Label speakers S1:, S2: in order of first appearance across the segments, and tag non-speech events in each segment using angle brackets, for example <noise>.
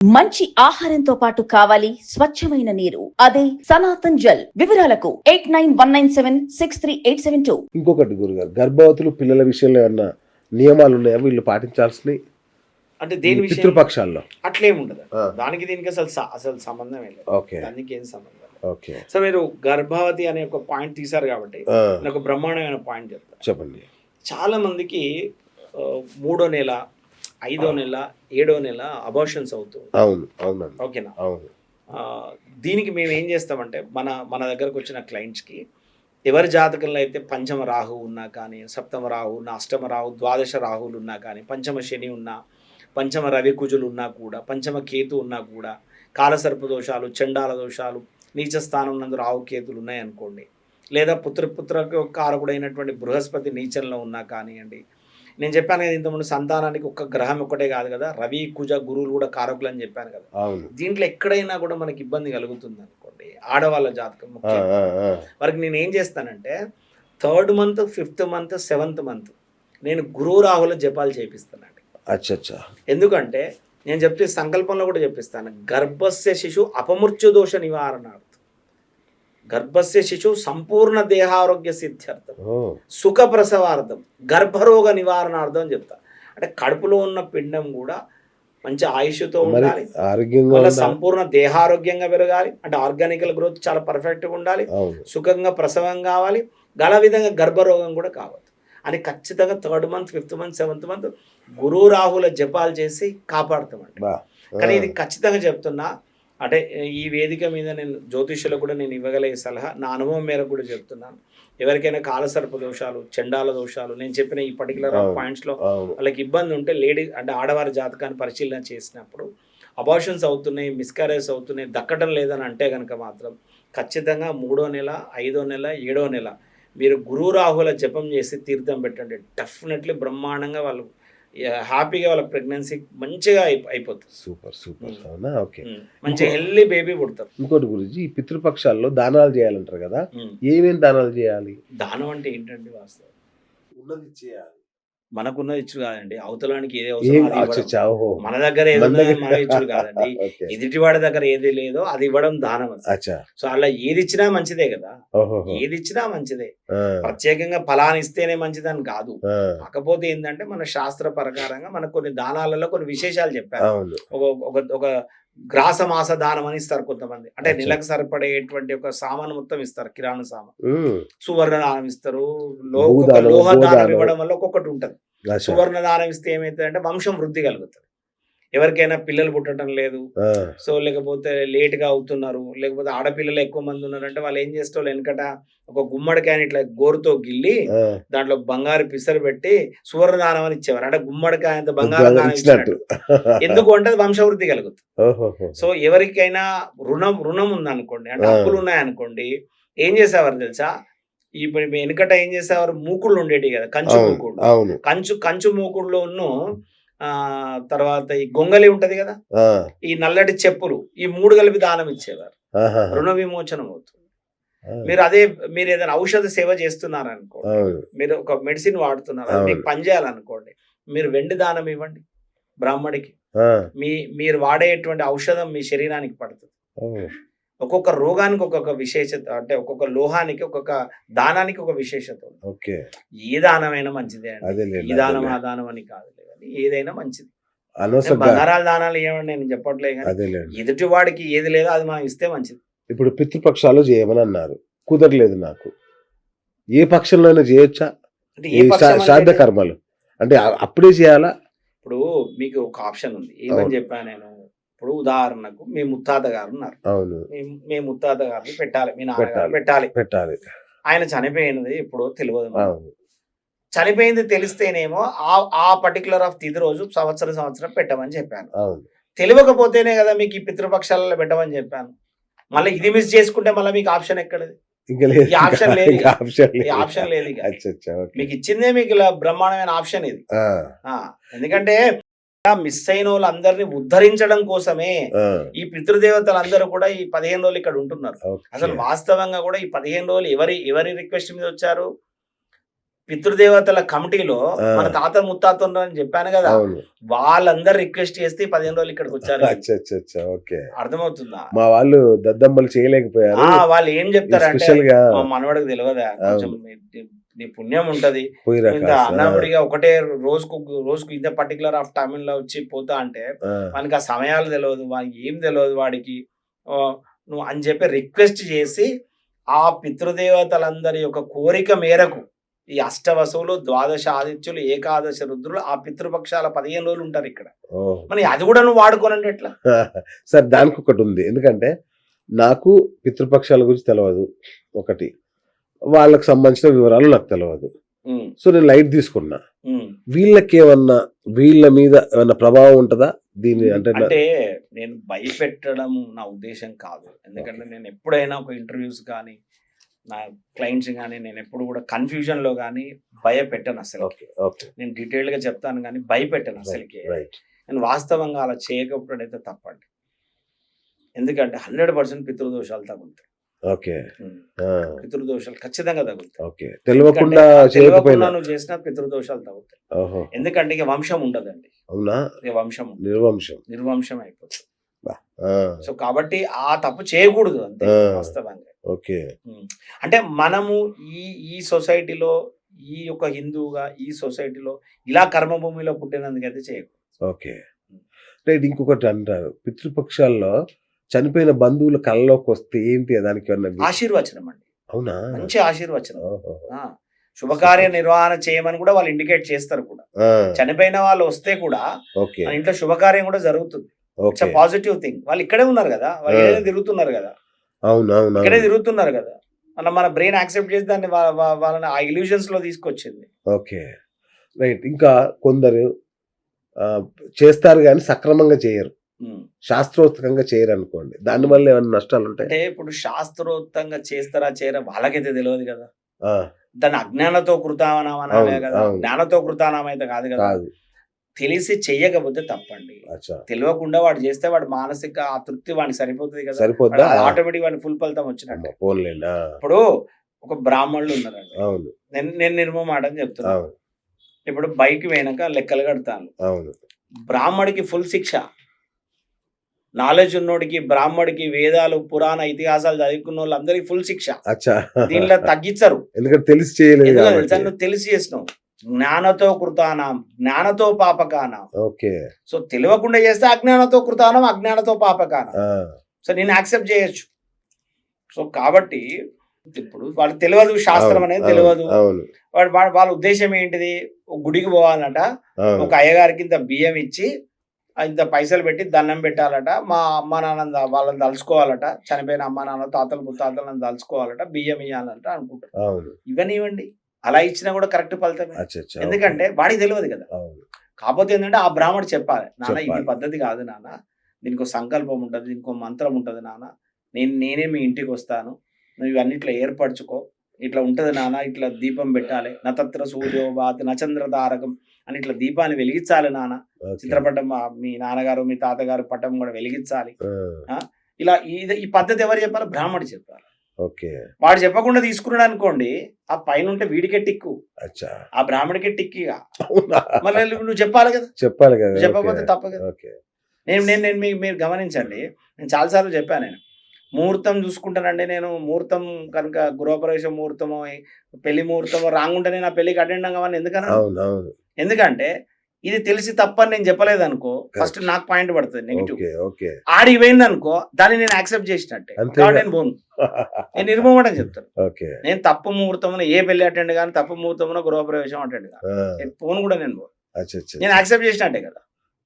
S1: మంచి ఆహారంతో పాటు కావాలి స్వచ్ఛమైన నీరు. అదే సనాతన్ జల్. వివరాలకు eight nine one nine seven six three eight seven two.
S2: ఇంకొకటి గురుగారు గర్భవతులు పిల్లల విషయంలో ఏమన్నా నియమాలు ఉన్నాయా వీళ్ళు పాటించాల్సినవి
S3: అంటే దేని
S2: పితృపక్షాల్లో.
S3: అట్లేం ఉండదు
S2: ఆ.
S3: దానికి దీనికి అసలు అసలు సంబంధం లేదు.
S2: ఓకే.
S3: దానికి ఏం సంబంధం లేదు.
S2: ఓకే.
S3: సో మీరు గర్భవతి అనే ఒక పాయింట్ తీశారు కాబట్టి ఒక బ్రహ్మాండమైన పాయింట్ చెప్తాను
S2: చెప్పండి.
S3: చాలా మందికి మూడో నెల ఐదో నెల ఏడో నెల అబార్షన్స్ అవుతుంది
S2: అవును అవునండి.
S3: ఓకేనా?
S2: అవును.
S3: దీనికి మేము ఏం చేస్తామంటే మన మన దగ్గరకు వచ్చిన క్లయింట్స్కి ఎవరి జాతకంలో అయితే పంచమ రాహు ఉన్నా కానీ సప్తమ రాహు ఉన్నా అష్టమ రాహు ద్వాదశ రాహువులు ఉన్నా కానీ పంచమ శని ఉన్నా పంచమ రవి కుజులు ఉన్నా కూడా పంచమ కేతు ఉన్నా కూడా కాలసర్ప దోషాలు చండాల దోషాలు నీచ స్థానం నందు రాహు కేతులు ఉన్నాయి అనుకోండి లేదా పుత్ర పుత్రకు కారకుడైనటువంటి బృహస్పతి నీచంలో ఉన్నా కానివ్వండి నేను చెప్పాను కదా ఇంతకుముందు సంతానానికి ఒక్క గ్రహం ఒక్కటే కాదు కదా రవి కుజ గురువులు కూడా కారకులు అని చెప్పాను కదా. దీంట్లో ఎక్కడైనా కూడా మనకి ఇబ్బంది కలుగుతుంది అనుకోండి. ఆడవాళ్ళ జాతకం. వారికి నేను ఏం చేస్తానంటే third month fifth month seventh month నేను గురువు రాహుల జపాలు చేపిస్తానండి.
S2: అచ్చా అచ్చా
S3: ఎందుకంటే నేను చెప్తే సంకల్పంలో కూడా చెప్పిస్తాను గర్భస్య శిశు అపమృత్యు దోష నివారణార్థం. గర్భస్య శిశు సంపూర్ణ దేహారోగ్య సిద్ధ్యర్థం. సుఖ ప్రసవార్థం గర్భరోగ నివారణార్థం అని చెప్తా అంటే కడుపులో ఉన్న పిండం కూడా మంచి ఆయుష్తో ఉండాలి.
S2: ఉండాలి.
S3: సంపూర్ణ దేహారోగ్యంగా పెరగాలి. అంటే ఆర్గానికల్ గ్రోత్ చాలా పర్ఫెక్ట్గా ఉండాలి. సుఖంగా ప్రసవం కావాలి. గల విధంగా గర్భరోగం కూడా కావద్దు. అని ఖచ్చితంగా third month fifth month seventh month గురు రాహుల జపాలు చేసి కాపాడుతామండి. కానీ ఇది ఖచ్చితంగా చెప్తున్నా అంటే ఈ వేదిక మీద నేను జ్యోతిష్యులకు కూడా నేను ఇవ్వగలిగే సలహా నా అనుభవం మేరకు కూడా చెప్తున్నాను ఎవరికైనా కాలసర్ప దోషాలు చండాల దోషాలు నేను చెప్పిన ఈ పర్టికులర్. పాయింట్స్లో వాళ్ళకి ఇబ్బంది ఉంటే లేడీ అంటే ఆడవారి జాతకాన్ని పరిశీలన చేసినప్పుడు అబార్షన్స్ అవుతున్నాయి మిస్కారేజ్ అవుతున్నాయి దక్కడం లేదని అంటే కనుక మాత్రం ఖచ్చితంగా మూడో నెల ఐదో నెల ఏడో నెల మీరు గురు రాహుల జపం చేసి తీర్థం పెట్టండి డెఫినెట్లీ బ్రహ్మాండంగా వాళ్ళు హ్యాపీగా వాళ్ళ ప్రెగ్నెన్సీ మంచిగా అయిపో అయిపోతుంది.
S2: Super super. అవునా? ఓకే.
S3: మంచి హెల్దీ బేబీ పుడతారు.
S2: ఇంకోటి గురించి పితృపక్షాల్లో దానాలు చేయాలంటారు కదా. ఏమేమి దానాలు చేయాలి?
S3: దానం అంటే ఏంటండి వాస్తవం?
S2: ఉన్నది చేయాలి.
S3: మనకున్న ఇచ్చు కాదండి. అవతలానికి ఏది అవసరం మన దగ్గర ఏది
S2: మన
S3: ఇచ్చుడు <laughs> కాదండి. ఎదుటివాడి దగ్గర ఏది లేదో అది ఇవ్వడం దానం సో అలా ఏది ఇచ్చినా మంచిదే కదా. ఏది ఇచ్చినా మంచిదే. ప్రత్యేకంగా ఫలాన్ని ఇస్తేనే మంచిదని కాదు. కాకపోతే ఏంటంటే మన శాస్త్ర ప్రకారంగా మనకు కొన్ని దానాలలో కొన్ని విశేషాలు చెప్పారు. ఒక ఒక గ్రాస మాస దానం అని ఇస్తారు కొంతమంది అంటే. నెలకు సరిపడేటువంటి ఒక సామాను మొత్తం ఇస్తారు కిరాణా సామాన్. సువర్ణ దానం ఇస్తారు లోహ దానం. ఇవ్వడం వల్ల ఒక్కొక్కటి ఉంటుంది. సువర్ణ దానం ఇస్తే ఏమైతుంది అంటే వంశం వృద్ధి కలుగుతుంది ఎవరికైనా పిల్లలు పుట్టడం లేదు. సో లేకపోతే లేట్గా అవుతున్నారు. లేకపోతే ఆడపిల్లలు ఎక్కువ మంది ఉన్నారంటే వాళ్ళు ఏం చేస్తారు వెనకట ఒక గుమ్మడికాయని ఇట్లా గోరుతో గిల్లి. దాంట్లో బంగారు పిసరు పెట్టి సువర్ణ దానం అని ఇచ్చేవారు. అంటే గుమ్మడికాయ అంత బంగారు దానం
S2: ఇచ్చినట్టు.
S3: ఎందుకు అంటే వంశవృద్ధి కలుగుతుంది. సో ఎవరికైనా రుణం రుణం ఉందనుకోండి అంటే. అప్పులు ఉన్నాయనుకోండి ఏం చేసేవారు తెలుసా? ఇప్పుడు వెనకట ఏం చేసేవారు? మూకుళ్ళు ఉండేటి కదా కంచు మూకుళ్ళు. కంచు కంచు మూకుడులోను ఆ తర్వాత ఈ గొంగలి ఉంటది కదా ఈ నల్లటి చెప్పులు ఈ మూడు కలిపి దానం ఇచ్చేవారు. రుణ విమోచనం అవుతుంది. మీరు అదే మీరు ఏదైనా ఔషధ సేవ చేస్తున్నారు అనుకో
S2: అవును.
S3: మీరు ఒక మెడిసిన్ వాడుతున్నారు మీకు. పని చేయాలనుకోండి మీరు వెండి దానం ఇవ్వండి బ్రాహ్మడికి. మీ మీరు వాడేటువంటి ఔషధం మీ శరీరానికి పడుతుంది. ఒక్కొక్క రోగానికి ఒక్కొక్క విశేషత అంటే ఒక్కొక్క లోహానికి ఒక్కొక్క దానానికి ఒక విశేషత ఉంది ఏ దానమైనా మంచిదే అండి. ఈ దానం ఆ దానం అని కాదు ఏదైనా మంచిది. బంగారాల దానాలు ఏమండి నేను చెప్పట్లే కానీ
S2: అదేలేండి.
S3: ఎదుటి వాడికి ఏది లేదో అది మనం ఇస్తే మంచిది.
S2: ఇప్పుడు పితృపక్షాలు చేయమని అన్నారు కుదరలేదు నాకు. ఏ పక్షంలో అయినా చేయొచ్చా శ్రాద్ధ కర్మలు. అంటే అప్పుడే చేయాలా?
S3: ఇప్పుడు మీకు ఒక ఆప్షన్ ఉంది. ఏమని. చెప్పాను నేను? ఇప్పుడు ఉదాహరణకు మీ ముత్తాత గారు ఉన్నారు.
S2: అవును.
S3: మీ- ముత్తాత గారిని పెట్టాలి. మీ నాన్నగారు
S2: పెట్టాలి.
S3: పెట్టాలి. ఆయన చనిపోయినది ఇప్పుడు తెలియదు చనిపోయింది తెలిస్తేనేమో ఆ ఆ పర్టికులర్ ఆఫ్ తిది రోజు సంవత్సరం సంవత్సరం పెట్టమని చెప్పాను. తెలియకపోతేనే కదా మీకు ఈ పితృపక్షాలలో పెట్టమని చెప్పాను. మళ్ళీ ఇది మిస్ చేసుకుంటే మళ్ళీ మీకు ఆప్షన్ ఎక్కడది? ఆప్షన్ లేదు.
S2: ఆప్షన్
S3: ఈ
S2: లేదు
S3: మీకు ఇచ్చిందే మీకు ఇలా బ్రహ్మాండమైన ఆప్షన్ ఇది. ఎందుకంటే మిస్ అయిన వాళ్ళందరినీ ఉద్ధరించడం కోసమే ఈ పితృదేవతలందరూ కూడా ఈ పదిహేను రోజులు ఇక్కడ ఉంటున్నారు. అసలు వాస్తవంగా కూడా ఈ పదిహేను రోజులు ఎవరి ఎవరి రిక్వెస్ట్ మీద వచ్చారు? పితృదేవతల కమిటీలో. మన తాత ముత్తాత ఉన్నారని చెప్పాను కదా. వాళ్ళందరూ రిక్వెస్ట్ చేస్తే పదిహేను రోజులు ఇక్కడికి వచ్చారు.
S2: ఓకే.
S3: అర్థమవుతుందా?
S2: మా వాళ్ళు దద్దమ్మలు చేయలేకపోయారు.
S3: ఆ వాళ్ళు ఏం చెప్తారంటే మనవడికి తెలియదా? కొంచెం నీ- పుణ్యం ఉంటది. ఇంత. అన్నబడిగా ఒకటే రోజుకు రోజుకు ఇంత పర్టికులర్ ఆఫ్ టైమ్లో వచ్చి పోతా అంటే
S2: ఆ,
S3: వానికి ఆ సమయాలు తెలియదు వానికి ఏం తెలియదు వాడికి. నువ్వు అని చెప్పి రిక్వెస్ట్ చేసి ఆ పితృదేవతలందరి యొక్క కోరిక మేరకు ఈ అష్టవసువులు ద్వాదశ ఆదిత్యులు ఏకాదశి రుద్రులు ఆ పితృపక్షాల పదిహేను రోజులు ఉంటారు ఇక్కడ. మరి అది కూడా నువ్వు వాడుకోనండి ఎట్లా? <laughs>
S2: సార్ దానికి ఒకటి ఉంది. ఎందుకంటే నాకు పితృపక్షాల గురించి తెలియదు ఒకటి. వాళ్ళకి సంబంధించిన వివరాలు నాకు తెలియదు సో నేను లైట్ తీసుకున్నా.
S3: ఉమ్.
S2: వీళ్ళకి ఏమన్నా వీళ్ళ మీద ఏమన్నా ప్రభావం ఉంటుందా? దీని అంటే
S3: అంటే నేను భయపెట్టడం నా ఉద్దేశం కాదు. ఎందుకంటే నేను ఎప్పుడైనా ఒక ఇంటర్వ్యూస్ కానీ నా క్లయింట్స్ కానీ నేను ఎప్పుడు కూడా కన్ఫ్యూజన్లో కానీ భయపెట్టను అసలు నేను డీటెయిల్గా చెప్తాను కానీ భయపెట్టను అసలుకి. నేను వాస్తవంగా అలా చేయకపోవడైతే తప్పండి. ఎందుకంటే హండ్రెడ్ పర్సెంట్ పితృదోషాలు తగులుతాయి.
S2: ఓకే.
S3: పితృదోషాలు ఖచ్చితంగా తగులుతాయి.
S2: ఓకే. తెలియకుండా
S3: తెలియకుండా నువ్వు చేసిన పితృదోషాలు తగులుతాయి. ఎందుకంటే ఇక వంశం ఉండదండి.
S2: అవునా?
S3: వంశం.
S2: నిర్వంశం.
S3: నిర్వంశం అయిపోతుంది. సో కాబట్టి ఆ తప్పు చేయకూడదు అంతే. వాస్తవంగా.
S2: ఓకే.
S3: అంటే మనము ఈ ఈ సొసైటీలో ఈ యొక్క హిందువుగా ఈ సొసైటీలో ఇలా కర్మభూమిలో పుట్టినందుకైతే చేయకూడదు.
S2: ఓకే. రైట్ ఇంకొకటి అంటారు. పితృపక్షాల్లో చనిపోయిన బంధువుల కళ్ళలోకి వస్తే ఏంటి దానికి
S3: ఆశీర్వచనం అండి.
S2: అవునా?
S3: మంచి ఆశీర్వచనం. శుభకార్య నిర్వహణ చేయమని కూడా వాళ్ళు ఇండికేట్ చేస్తారు కూడా. చనిపోయిన వాళ్ళు వస్తే కూడా ఇంట్లో శుభకార్యం కూడా జరుగుతుంది. It's positive thing. వాళ్ళు ఇక్కడే ఉన్నారు కదా. వాళ్ళు తిరుగుతున్నారు కదా.
S2: అవును
S3: ఇక్కడే. తిరుగుతున్నారు కదా. మన మన బ్రెయిన్ యాక్సెప్ట్ చేసి దాన్ని వాళ్ళని ఆ ఇల్యూజన్స్లో తీసుకొచ్చింది.
S2: ఓకే. రైట్. ఇంకా కొందరు ఆ, చేస్తారు కానీ సక్రమంగా చేయరు. శాస్త్రోక్తంగా చేయరు అనుకోండి. దానివల్ల ఏమైనా నష్టాలు ఉంటాయి?
S3: అంటే ఇప్పుడు శాస్త్రోక్తంగా చేస్తారా చేయరా? వాళ్ళకైతే తెలియదు కదా.
S2: ఆ,
S3: దాన్ని అజ్ఞానతో కృతానామా కదా. జ్ఞానతో కృతానామా అయితే కాదు కదా.
S2: కాదు.
S3: తెలిసి చెయ్యకపోతే తప్పండి. తెలియకుండా వాడు చేస్తే వాడు మానసిక ఆ తృప్తి వాడికి సరిపోతుంది కదా.
S2: సరిపోద్దా?
S3: ఆటోమేటిక్ వాడికి ఫుల్ ఫలితం వచ్చినట్టు. ఇప్పుడు ఒక బ్రాహ్మణులు ఉన్నారండి నేను నేను నిర్మమాట అని చెప్తున్నా.
S2: అవును.
S3: ఇప్పుడు బైక్ వెనక లెక్కలు కడతాను. బ్రాహ్మడికి ఫుల్ శిక్ష. నాలెడ్జ్ ఉన్నోడికి బ్రాహ్మడికి వేదాలు పురాణ ఇతిహాసాలు చదువుకున్న వాళ్ళందరికీ ఫుల్ శిక్ష. దీనిలో తగ్గించరు.
S2: ఎందుకంటే తెలిసి చేయలేదు
S3: తెలిసి చేసినావు. జ్ఞానతో కృతానాం జ్ఞానతో పాపకానం.
S2: ఓకే.
S3: సో తెలియకుండా చేస్తే అజ్ఞానతో కృతానం అజ్ఞానతో పాపకానం. సో నేను యాక్సెప్ట్ చేయొచ్చు. సో కాబట్టి ఇప్పుడు వాళ్ళకి తెలియదు శాస్త్రం అనేది తెలియదు. వాడు వాళ్ళ ఉద్దేశం ఏంటిది? ఒక గుడికి పోవాలట. ఒక అయ్యగారికి ఇంత బియ్యం ఇచ్చి ఇంత పైసలు పెట్టి దండం పెట్టాలట. మా అమ్మ నాన్న వాళ్ళని తలుచుకోవాలట. చనిపోయిన అమ్మ నాన్న తాతలు ముత్తాతలను తలుచుకోవాలట. బియ్యం ఇవ్వాలంట అనుకుంటారు. ఇవ్వండి. అలా ఇచ్చినా కూడా కరెక్ట్
S2: అచ్చా
S3: ఎందుకంటే వాడికి తెలియదు కదా. కాకపోతే ఏంటంటే ఆ బ్రాహ్మడు చెప్పాలి నాన్న ఇది. పద్ధతి కాదు నాన్న. దీనికి సంకల్పం ఉంటుంది దీనికి మంత్రం ఉంటుంది నాన్న. నేను నేనే మీ ఇంటికి వస్తాను. నువ్వు ఇవన్నీ ఇట్లా ఏర్పరచుకో. ఇట్లా ఉంటది నాన్న ఇట్లా దీపం పెట్టాలి. నతత్ర సూర్యో బాతి నచంద్ర తారకం అని ఇట్లా దీపాన్ని వెలిగించాలి నాన్న. చిత్రపటం మా- నాన్నగారు మీ తాతగారు పటం కూడా వెలిగించాలి. ఇలా ఈ ఈ పద్ధతి ఎవరు చెప్పాలి? బ్రాహ్మడు చెప్పాలి.
S2: ఓకే.
S3: వాడు చెప్పకుండా తీసుకున్నాడు అనుకోండి ఆ పైన ఉంటే వీడికే టిక్కు.
S2: అచ్చా.
S3: ఆ బ్రాహ్మడికే టిక్కిగా
S2: అవునా?
S3: మళ్ళీ నువ్వు చెప్పాలి కదా.
S2: చెప్పాలి కదా
S3: చెప్పకపోతే. తప్ప కదా.
S2: ఓకే.
S3: నేను నేను నేను మీకు మీరు గమనించండి నేను చాలాసార్లు చెప్పాను నేను. ముహూర్తం చూసుకుంటానండి నేను ముహూర్తం కనుక గృహప్రవేశ ముహూర్తమో పెళ్ళి ముహూర్తమో రాంగుంటే నేను ఆ పెళ్ళికి అటెండ్ అవ్వని. ఎందుకన్నా ఎందుకంటే ఇది తెలిసి తప్పని నేను చెప్పలేదు అనుకో ఫస్ట్ నాకు పాయింట్ పడుతుంది నెగిటివ్ ఆడికి పోయింది అనుకో దాన్ని నేను యాక్సెప్ట్ చేసినట్టే. కాబట్టి నేను పోను. <laughs> నేను నిర్మూలన చెప్తాను. నేను తప్పు ముహూర్తమున ఏ పెళ్ళి అటెండ్ కానీ తప్పు ముహూర్తమున గృహప్రవేశం అటెండ్ కానీ పోను కూడా నేను పోను. నేను యాక్సెప్ట్ చేసినట్టే కదా.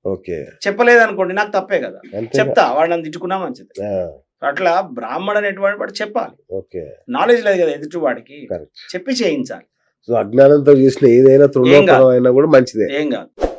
S2: ఓకే
S3: చెప్పలేదు అనుకోండి నాకు తప్పే కదా. చెప్తా వాడు నన్ను తిట్టుకున్నా మంచిది. అట్లా బ్రాహ్మణ అనేటువంటి వాడు చెప్పాలి.
S2: ఓకే
S3: నాలెడ్జ్ లేదు కదా ఎదుటి వాడికి. చెప్పి చేయించాలి.
S2: సో అజ్ఞానంతో చేసిన ఏదైనా అయినా కూడా మంచిదే.
S3: ఏం కాదు.